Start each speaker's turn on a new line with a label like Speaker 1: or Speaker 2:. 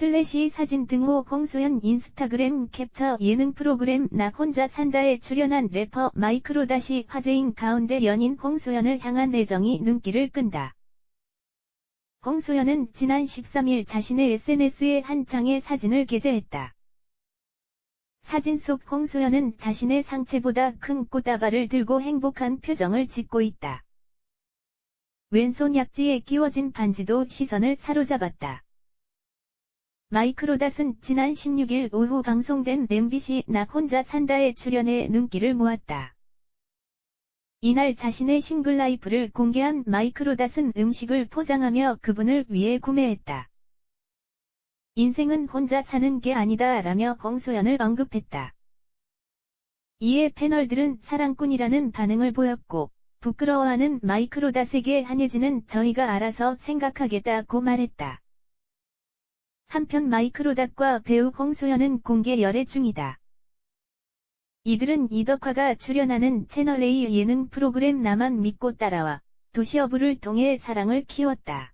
Speaker 1: 슬래시 사진 등호 홍소연 인스타그램 캡처 예능 프로그램 나 혼자 산다에 출연한 래퍼 마이크로 다시 화제인 가운데 연인 홍소연을 향한 애정이 눈길을 끈다. 홍소연은 지난 13일 자신의 SNS에 한 장의 사진을 게재했다. 사진 속 홍소연은 자신의 상체보다 큰 꽃다발을 들고 행복한 표정을 짓고 있다. 왼손 약지에 끼워진 반지도 시선을 사로잡았다. 마이크로닷은 지난 16일 오후 방송된 MBC 나 혼자 산다에 출연해 눈길을 모았다. 이날 자신의 싱글 라이프를 공개한 마이크로닷은 음식을 포장하며 그분을 위해 구매했다. 인생은 혼자 사는 게 아니다 라며 홍소연을 언급했다. 이에 패널들은 사랑꾼이라는 반응을 보였고 부끄러워하는 마이크로닷에게 한예진은 저희가 알아서 생각하겠다고 말했다. 한편 마이크로닷과 배우 홍소연은 공개 열애 중이다. 이들은 이덕화가 출연하는 채널A 예능 프로그램 나만 믿고 따라와 도시어부를 통해 사랑을 키웠다.